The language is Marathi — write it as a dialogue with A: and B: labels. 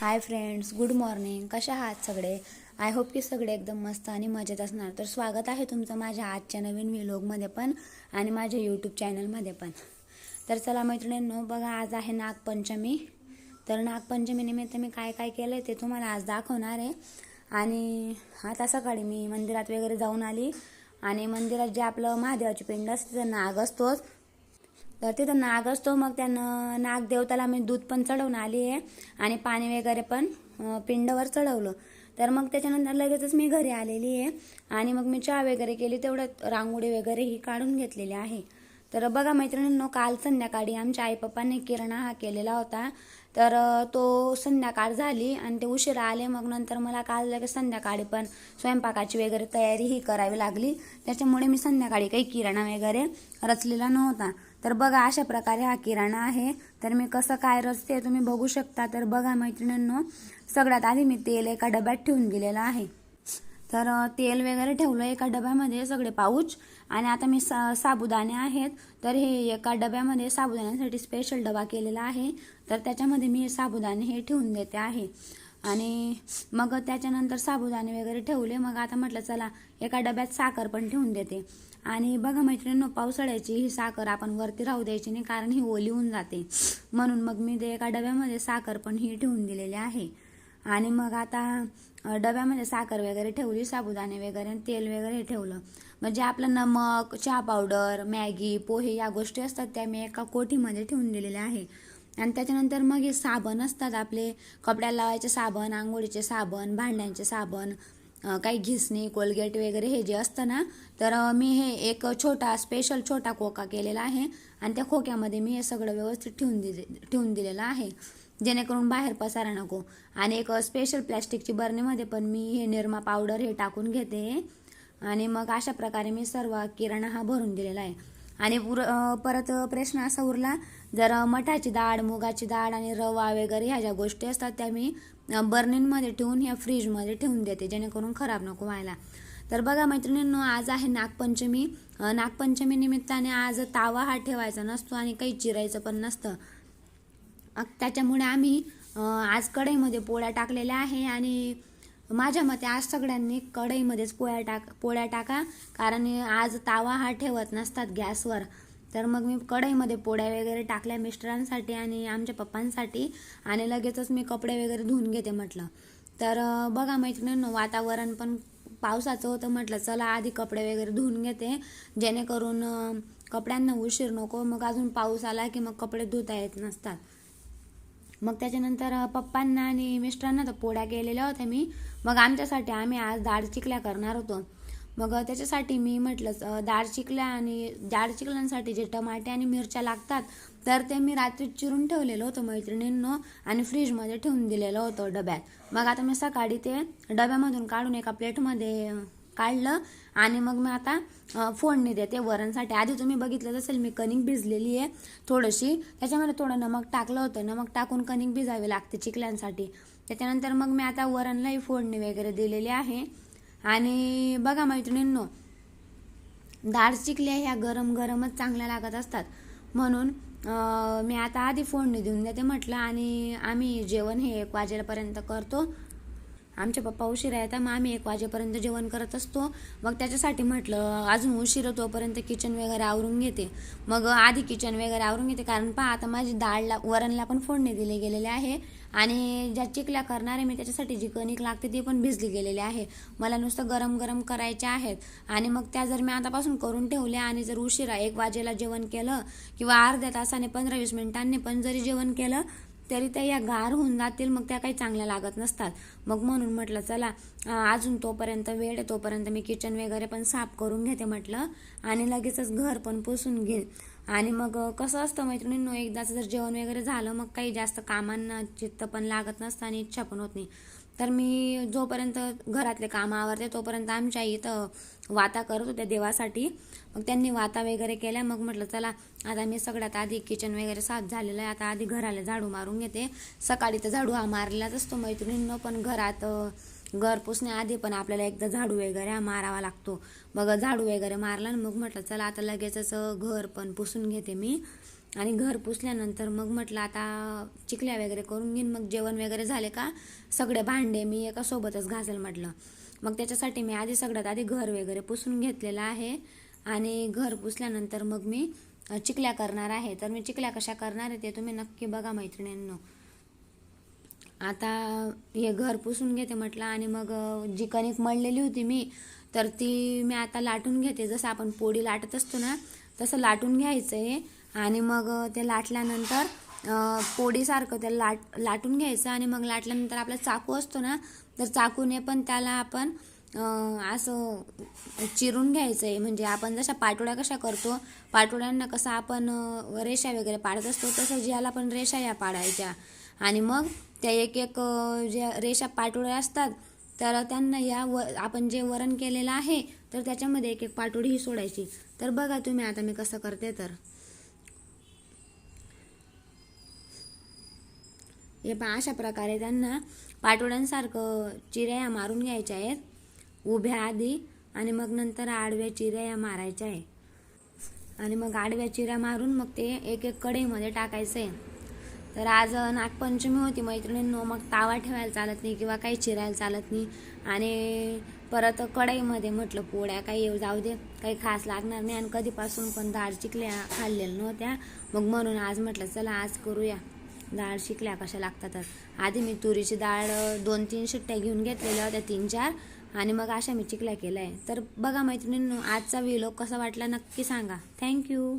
A: हाय फ्रेंड्स गुड मॉर्निंग कशा आहात सगळे? आय होप की सगळे एकदम मस्त आणि मजेत असणार. तर स्वागत आहे तुमचं माझ्या आजच्या नवीन व्हिलॉगमध्ये पण आणि माझ्या यूट्यूब चॅनलमध्ये पण. तर चला मैत्रिणींनो बघा आज आहे नागपंचमी. तर नागपंचमीनिमित्त मी काय काय केलं आहे ते तुम्हाला आज दाखवणार आहे. आणि आता सकाळी मी मंदिरात वगैरे जाऊन आली. आणि मंदिरात जे आपलं महादेवाची पिंड असते नाग असतोच. तर तिथं नाग असतो मग त्यानं नागदेवताला मी दूध पण चढवून आली आहे आणि पाणी वगैरे पण पिंडवर चढवलं. तर मग त्याच्यानंतर लगेचच मी घरी आलेली आहे आणि मग मी चहा वगैरे केली तेवढ्यात रांगोळी वगैरे ही काढून घेतलेली आहे. तर बघा मैत्रिणींनो काल संध्याकाळी आमच्या आई पप्पांनी किराणा हा केलेला होता. तर तो संध्याकाळ झाली आणि ते उशिरा आले मग नंतर मला काल लगेच संध्याकाळी पण स्वयंपाकाची वगैरे तयारी ही करावी लागली. त्याच्यामुळे मी संध्याकाळी काही किराणा वगैरे रचलेला नव्हता. तर बघा अशा प्रकारे हा किराणा आहे. तर मी कसं काय रचते तुम्ही बघू शकता. तर बघा मैत्रिणींनो सगळ्यात आधी मी तेल एका डब्यात ठेवून दिलेलं आहे. तर तेल वगैरे ठेवलं एका डब्यामध्ये सगळे पाऊच. आणि आता मी सा साबुदाणे आहेत. तर हे एका डब्यामध्ये साबुदाण्यासाठी स्पेशल डबा केलेला आहे. तर त्याच्यामध्ये मी हे साबुदाणे हे ठेवून देते आहे. आणि मग त्याच्यानंतर साबुदाणे वगैरे ठेवले. मग आता म्हटलं चला एका डब्यात साखर पण ठेवून देते. आणि बघा मैत्रिणींनो पावसाळ्याची ही साखर आपण वरती राहू द्यायची नाही कारण ही ओली होऊन जाते. म्हणून मग मी ते एका डब्यामध्ये साखर पण ही ठेवून दिलेली आहे. आणि मग आता डब्यामध्ये साखर वगैरे ठेवली साबुदाणे वगैरे आणि तेल वगैरे ठेवलं. म्हणजे आपलं नमक चहा पावडर मॅगी पोहे या गोष्टी असतात त्या मी एका कोठीमध्ये ठेवून दिलेल्या आहे. आणि त्याच्यानंतर मग हे साबण असतात आपले कपड्याला लावायचे साबण आंघोळीचे साबण भांड्यांचे साबण काही घिसणी कोलगेट वगैरे हे जे असतं ना तर मी हे एक छोटा स्पेशल छोटा खोका केलेला आहे आणि त्या खोक्यामध्ये मी हे सगळं व्यवस्थित ठेवून दिले ठेवून दिलेलं आहे. जेणेकरून बाहेर पसारा नको. आणि एक स्पेशल प्लॅस्टिकची बरणीमध्ये पण मी हे निरमा पावडर हे टाकून घेते. आणि मग अशा प्रकारे मी सर्व किराणा हा भरून दिलेला आहे. आणि पुर परत प्रश्न असा उरला जर मठाची डाळ मुगाची डाळ आणि रवा वगैरे ह्या ज्या गोष्टी असतात त्या मी बर्निनमध्ये ठेवून ह्या फ्रीजमध्ये ठेवून देते जेणेकरून खराब नको व्हायला. तर बघा मैत्रिणींनो आज आहे नागपंचमी. नागपंचमी निमित्ताने आज तावा हा ठेवायचा नसतो आणि काही चिरायचं पण नसतं. त्याच्यामुळे आम्ही आज कढईमध्ये पोळ्या टाकलेल्या आहे आणि माझ्या मते आज सगळ्यांनी कढईमध्येच पोळ्या टाक पोळ्या टाका. कारण आज तावा हा ठेवत नसतात गॅसवर. तर मग मी कढईमध्ये पोळ्या वगैरे टाकल्या मिस्टरांसाठी आणि आमच्या पप्पांसाठी. आणि लगेचच मी कपडे वगैरे धुवून घेते म्हटलं. तर बघा मैत्रिणींनो वातावरण पण पावसाचं होतं म्हटलं चला आधी कपडे वगैरे धुवून घेते. जेणेकरून कपड्यांना उशीर नको. मग अजून पाऊस आला की मग कपडे धुता येत नसतात. मग त्याच्यानंतर पप्पांना आणि मिस्टरांना तर पोळ्या केलेल्या होत्या मी. मग आमच्यासाठी आम्ही आज डाळ चिकल्या करणार होतो. मग त्याच्यासाठी मी म्हटलं दाळ चिकल्या आणि डाळ चिकल्यांसाठी जे टमाटे आणि मिरच्या लागतात तर ते मी रात्री चिरून ठेवलेलं होतं मैत्रिणींनो आणि फ्रीजमध्ये ठेवून दिलेलं होतं डब्यात. मग आता मी सकाळी ते डब्यामधून काढून एका प्लेटमध्ये काढलं आणि मग मी आता फोडणी देते वरणसाठी. आधी तुम्ही बघितलं असेल मी कणिक भिजलेली आहे थोडीशी. त्याच्यामध्ये थोडं नमक टाकलं होतं. नमक टाकून कणिक भिजावी लागते चिकल्यांसाठी. त्याच्यानंतर मग मी आता वरणलाही फोडणी वगैरे दिलेली आहे. आणि बघा मैत्रिणींनो डाळ चिकल्या ह्या गरम गरमच चांगल्या लागत असतात. म्हणून मी आता आधी फोडणी देऊन देते म्हटलं आणि आम्ही जेवण हे एक वाजेपर्यंत करतो. आमचे पप्पा उशिरा येतात मग आम्ही एक वाजेपर्यंत जेवण करत असतो. मग त्याच्यासाठी म्हटलं अजून उशिरा तोपर्यंत किचन वगैरे आवरून घेते. मग आधी किचन वगैरे आवरून घेते कारण पहा आता माझी डाळला वरणला पण फोडणी दिले गेलेले आहे. आणि ज्या चिकल्या करणार आहे मी त्याच्यासाठी जी कणिक लागते ती पण भिजली गेलेली आहे. मला नुसतं गरम गरम करायचे आहेत. आणि मग त्या जर मी आतापासून करून ठेवल्या आणि जर उशिरा एक वाजेला जेवण केलं किंवा अर्ध्या तासाने पंधरा वीस मिनिटांनी पण जरी जेवण केलं तरी त्या या गार होऊन जातील मग त्या काही चांगल्या लागत नसतात. मग म्हणून म्हटलं चला अजून तोपर्यंत वेळ आहे तोपर्यंत मी किचन वगैरे पण साफ करून घेते म्हटलं. आणि लगेचच घर पण पुसून घेईन आणि मग कसं असतं मैत्रिणींनो एकदाचं जर जेवण वगैरे झालं मग काही जास्त कामांना चित्त पण लागत नसतं आणि इच्छा पण होत नाही. तर मी जोपर्यंत घरातले कामं आवरते तोपर्यंत आमच्या इथं वाता करत होत्या देवासाठी. मग त्यांनी वाता वगैरे केल्या. मग म्हटलं चला आता मी सगळ्यात आधी किचन वगैरे साफ झालेलं आहे. आता आधी घराला झाडू मारून घेते. सकाळी तर झाडू हा मारलेलाच असतो मैत्रिणींनो पण घरात घर पुसण्याआधी पण आपल्याला एकदा झाडू वगैरे हा मारावा लागतो. मग झाडू वगैरे मारला आणि मग म्हटलं चला आता लगेचच घर पण पुसून घेते मी. आणि घर पुसल्यानंतर मग म्हटलं आता चिकल्या वगैरे करून घेईन. मग जेवण वगैरे झाले का? सगळे भांडे मी एका सोबतच घासेल म्हटलं. मग त्याच्यासाठी मी आधी सगळ्यात आधी घर वगैरे पुसून घेतलेलं आहे. आणि घर पुसल्यानंतर मग मी चिकल्या करणार आहे. तर मी चिकल्या कशा करणार आहे ते तुम्ही नक्की बघा मैत्रिणींनो. आता हे घर पुसून घेते म्हटलं आणि मग जी कणिक मळलेली होती मी तर ती मी आता लाटून घेते. जसं आपण पोळी लाटत असतो ना तसं लाटून घ्यायचं आहे आणि मग ते लाटल्यानंतर पोडीसारखं पोळीसारखं त्याला लाट लाटून घ्यायचं आणि मग लाटल्यानंतर आपला चाकू असतो ना तर चाकूने पण त्याला आपण असं चिरून घ्यायचं आहे म्हणजे आपण जशा पाटोळ्या कशा करतो पाटोळ्यांना कसं आपण रेषा वगैरे पाडत असतो तसं ज्याला पण रेषा या पाडायच्या. आणि मग त्या एक एक ज्या रेषा पाटोळ्या असतात तर त्यांना या व आपण जे वरण केलेलं आहे तर त्याच्यामध्ये एक एक पाटोळी ही सोडायची. तर बघा तुम्ही आता मी कसं करते तर. हे पहा अशा प्रकारे त्यांना पाटोड्यांसारखं चिऱ्या मारून घ्यायच्या आहेत. उभ्या आधी आणि मग नंतर आडव्या चिऱ्या मारायच्या आहे आणि मग आडव्या चिऱ्या मारून मग ते एक एक कढईमध्ये टाकायचं आहे. तर आज नागपंचमी होती मैत्रिणींनो मग तावा ठेवायला चालत नाही किंवा काही चिरायला चालत नाही. आणि परत कढईमध्ये म्हटलं पोळ्या काही येऊ जाऊ दे काही खास लागणार नाही. आणि कधीपासून पण दार चिकल्या खाल्लेल्या नव्हत्या. मग म्हणून आज म्हटलं चला आज करूया. डाळ शिकल्या कशा लागतात तर? आधी मी तुरीची डाळ दोन तीन शिट्ट्या घेऊन घेतलेल्या होत्या तीन चार. आणि मग अशा मी चिकल्या केल्या आहे. तर बघा मैत्रिणींनो आजचा व्हिडिओ कसा वाटला नक्की सांगा. थँक्यू